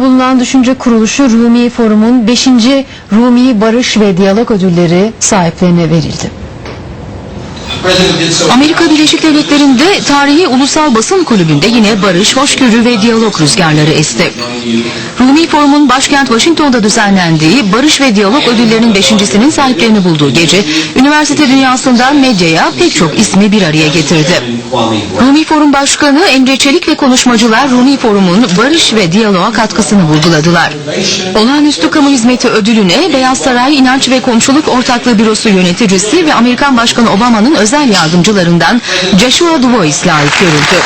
bulunan düşünce kuruluşu Rumi Forum'un 5. Rumi Barış ve Diyalog Ödülleri sahiplerine verildi. Amerika Birleşik Devletleri'nde tarihi ulusal basın kulübünde yine barış, hoşgörü ve diyalog rüzgarları esti. Rumi Forum'un başkent Washington'da düzenlendiği Barış ve Diyalog ödüllerinin beşincisinin sahiplerini bulduğu gece, üniversite dünyasından medyaya pek çok ismi bir araya getirdi. Rumi Forum Başkanı Emre Çelik ve konuşmacılar Rumi Forum'un barış ve diyaloğa katkısını vurguladılar. Olağanüstü Kamu Hizmeti ödülüne Beyaz Saray İnanç ve Komşuluk Ortaklığı Bürosu yöneticisi ve Amerikan Başkanı Obama'nın özel yardımcılarından Joshua Dubois layık görüldü.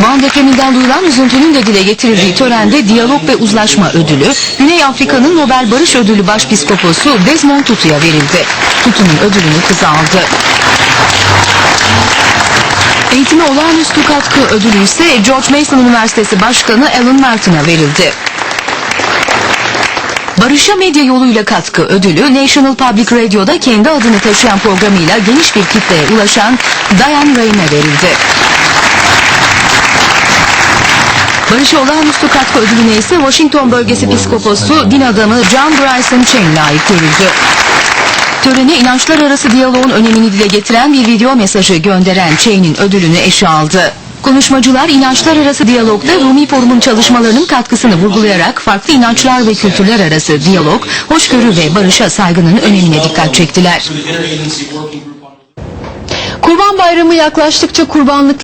Van depreminden duyulan üzüntünün de dile getirildiği törende Diyalog ve Uzlaşma Ödülü, Güney Afrika'nın Nobel Barış Ödülü Başpiskoposu Desmond Tutu'ya verildi. Tutu'nun ödülünü kız aldı. Eğitime olağanüstü katkı ödülü ise George Mason Üniversitesi Başkanı Alan Martin'a verildi. Barış'a medya yoluyla katkı ödülü National Public Radio'da kendi adını taşıyan programıyla geniş bir kitleye ulaşan Diane Ray'me verildi. Barış'a olağanüstü katkı ödülüne ise Washington bölgesi piskoposu din adamı John Bryson Chen layık görüldü. Törene inançlar arası diyaloğun önemini dile getiren bir video mesajı gönderen Chen'in ödülünü eşe aldı. Konuşmacılar inançlar arası diyalogda Rumi Forum'un çalışmalarının katkısını vurgulayarak farklı inançlar ve kültürler arası diyalog, hoşgörü ve barışa saygının önemine dikkat çektiler. Kurban Bayramı yaklaştıkça kurbanlık